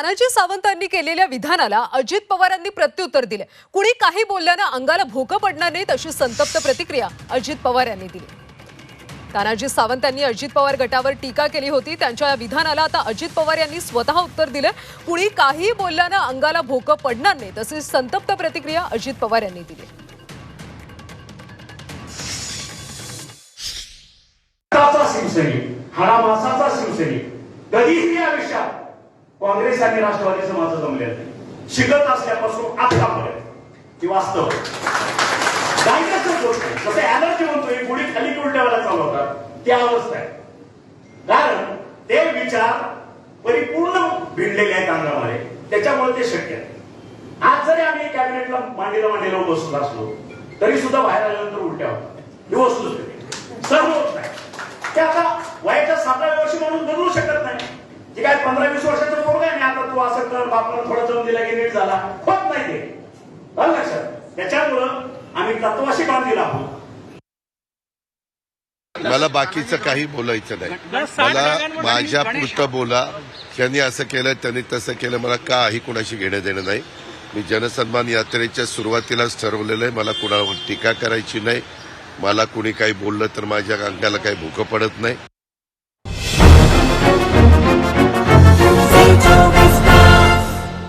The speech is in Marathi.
तानाजी सावंतांनी केलेल्या विधानाला अजित पवारांनी प्रत्युत्तर दिले. कुणी काही बोलल्यानं अंगाला भोकं पडणार नाहीत अशी संतप्त प्रतिक्रिया अजित पवार यांनी दिली. तानाजी सावंतांनी अजित पवार गटावर टीका केली होती. त्यांच्या या विधानाला आता अजित पवार यांनी स्वतः उत्तर दिलं. कुणी काही बोलल्यानं अंगाला भोकं पडणार नाहीत अशी संतप्त प्रतिक्रिया अजित पवार यांनी दिली. रक्ताचा हा हाडामासाचा शिवसैनिक कधीही या विषयात काँग्रेस आणि राष्ट्रवादीचं माझं जमले नाही शिकत असल्यापासून आतापर्यंत ही वास्तव आहे. डायग्नोसिस होत नाही जसं म्हणतोय गुढी खाली उलट्यावाला चालवतात त्या अवस्था आहे. कारण ते विचार परिपूर्ण भिडलेले आहेत अंगामध्ये. त्याच्यामुळे ते शक्य आहे. आज जरी आम्ही कॅबिनेटला मांडीला मांडीला बसलो असलो तरी सुद्धा बाहेर आल्यानंतर उलट्या होतात. ही वस्तूच सर्व होत नाही ते आता वयाच्या सातव्या वर्षी म्हणून बदलू शकत नाही. जे काय पंधरा वीस वर्षाचं पोरग आहे आणि कर बापानं थोडं जम दिला की नीट झाला. होत नाही ते. लक्षात. त्याच्यामुळं आम्ही तत्वाशी बांधील आहोत. मला बाकीचं काही बोलायचं नाही. मला माझ्या पुरतं बोला. त्यांनी असं केलं त्यांनी तसं केलं मला काही कुणाशी घेणं देणं नाही. मी जनसन्मान यात्रेच्या सुरुवातीलाच ठरवलेलं आहे. मला कुणावर टीका करायची नाही. मला कुणी काही बोललं तर माझ्या अंगाला काही भुकं पडत नाही.